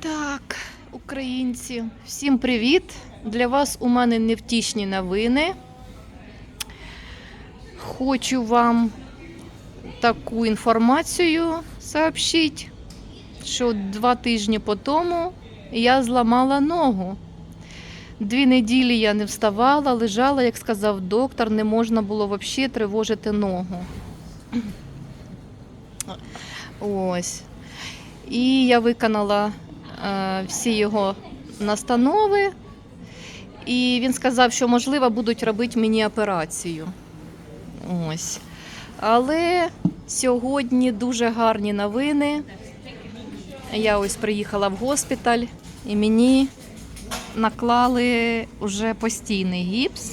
Так, українці, всім привіт! Для вас у мене невтішні новини. Хочу вам таку інформацію сообщити, що два тижні по тому я зламала ногу. Дві неділі я не вставала, лежала, як сказав доктор, не можна було взагалі тривожити ногу. Ось. І я виконала всі його настанови. І він сказав, що можливо будуть робити мені операцію. Ось. Але сьогодні дуже гарні новини. Я ось приїхала в госпіталь і мені наклали вже постійний гіпс.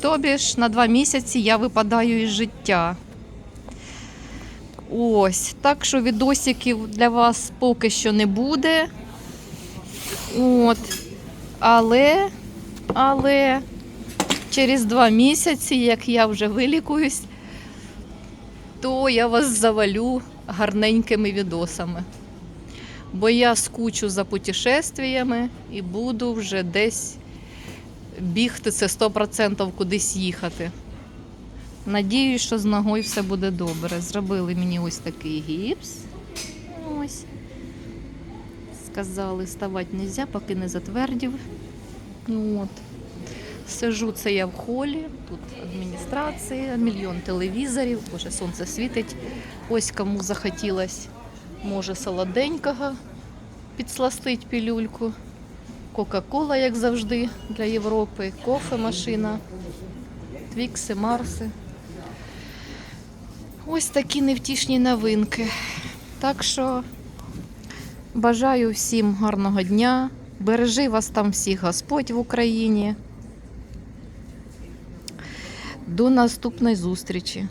Тобі ж на два місяці я випадаю із життя. Ось, так що відосиків для вас поки що не буде. От. Але, але через два місяці, як я вже вилікуюсь, то я вас завалю гарненькими відосами. Бо я скучу за путешествиями і буду вже десь бігти це 100% кудись їхати. Надіюсь, що з ногою все буде добре. Зробили мені ось такий гіпс. Ось. Сказали, ставати не можна, поки не затвердів. Ну, От. Сижу це я в холі, тут адміністрація, мільйон телевізорів, боже, сонце світить. Ось кому захотілось, може, солоденького підсластить пілюльку. Кока-кола, як завжди, для Європи, кофе машина, твікси, марси. Ось такі невтішні новинки. Так що бажаю всім гарного дня. Бережи вас там всіх Господь в Україні. До наступної зустрічі.